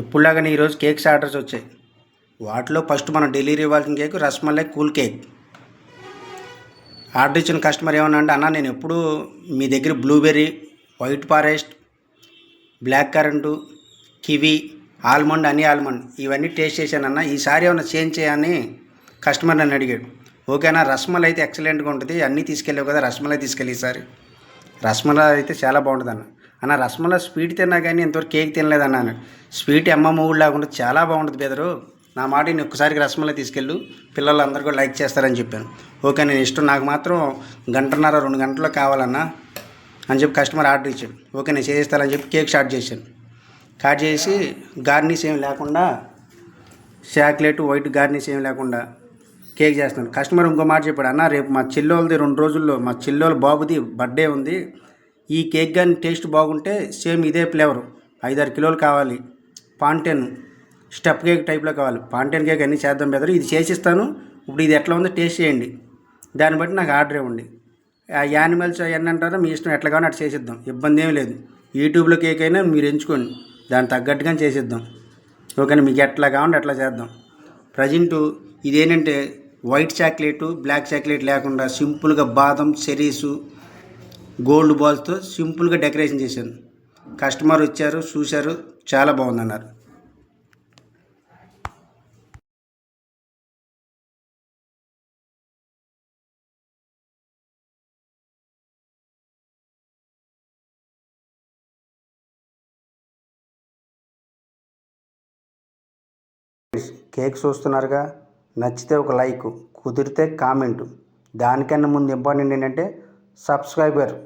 ఇప్పుడులాగానే ఈరోజు cakes orders వచ్చాయి. వాటిలో ఫస్ట్ మనం డెలివరీ ఇవ్వాల్సిన cake rasmalai cool cake. Order ఇచ్చిన కస్టమర్ ఏమన్నా అంటే అన్న నేను ఎప్పుడు మీ దగ్గర blueberry white forest black currant kiwi almond అని ఆల్మండ్ ఇవన్నీ టేస్ట్ చేశానన్న ఈసారి ఏమైనా చేంజ్ చేయని కస్టమర్ నన్ను అడిగాడు. ఓకేనా రస్మలై అయితే ఎక్సలెంట్గా ఉంటుంది అన్నీ తీసుకెళ్ళావు కదా రస్మలై తీసుకెళ్ళి ఈసారి. రస్మలై అయితే చాలా బాగుంటుంది అన్న. అన్న రసమల స్వీట్ తిన్నా కానీ ఇంతవరకు కేక్ తినలేదు అన్నాను స్వీట్ అమ్మమ్మ ఊళ్ళో లేకుండా చాలా బాగుంటుంది బెదరు. నా మాట నేను ఒక్కసారికి రస్మలై తీసుకెళ్ళు. పిల్లలు అందరూ కూడా లైక్ చేస్తారని చెప్పాను. ఓకే నేను ఇష్టం నాకు మాత్రం గంటన్నర రెండు గంటల్లో కావాలన్నా అని చెప్పి కస్టమర్ ఆర్డర్ ఇచ్చాడు. ఓకే నేను చేసేస్తానని చెప్పి కేక్ స్టార్ట్ చేశాను. స్టార్ట్ చేసి గార్నిష్ ఏం లేకుండా చాక్లెట్ వైట్ గార్నిష్ ఏం లేకుండా కేక్ చేస్తున్నాను కస్టమర్ ఇంకో మాట చెప్పాడు అన్న రేపు మా చెల్లెలది రెండు రోజుల్లో మా చెల్లెల బాబుది బర్త్డే ఉంది. ఈ కేక్ కానీ టేస్ట్ బాగుంటే సేమ్ ఇదే ఫ్లేవర్. ఐదారు కిలోలు కావాలి. పాంటెన్ స్టెప్ కేక్ టైప్లో కావాలి. పాంటెన్ కేక్ అన్నీ చేద్దాం బెదరు ఇది చేసిస్తాను. ఇప్పుడు ఇది ఎట్లా ఉందో టేస్ట్ చేయండి. దాన్ని బట్టి నాకు ఆర్డర్ ఇవ్వండి. ఆ యానిమల్స్ అవన్నీ అంటారో? మీ ఇష్టం ఎట్లా కావాలో అట్లా చేసిద్దాం. ఇబ్బంది ఏం లేదు. యూట్యూబ్లో కేక్ అయినా మీరు ఎంచుకోండి. దాని తగ్గట్టుగా చేసిద్దాం. ఓకేనా? మీకు ఎట్లా కావాలంటే అట్లా చేద్దాం. ప్రజెంటు ఇదేంటంటే వైట్ చాక్లెట్ బ్లాక్ చాక్లెట్ లేకుండా సింపుల్గా బాదం చెరీసు గోల్డ్ బాల్స్తో సింపుల్గా డెకరేషన్ చేశాను కస్టమర్ వచ్చారు చూశారు చాలా బాగుందన్నారు. కేక్ చూస్తున్నారుగా? నచ్చితే ఒక లైక్ కుదిరితే కామెంట్. దానికన్నా ముందు ఇంపార్టెంట్ ఏంటంటే subscriber.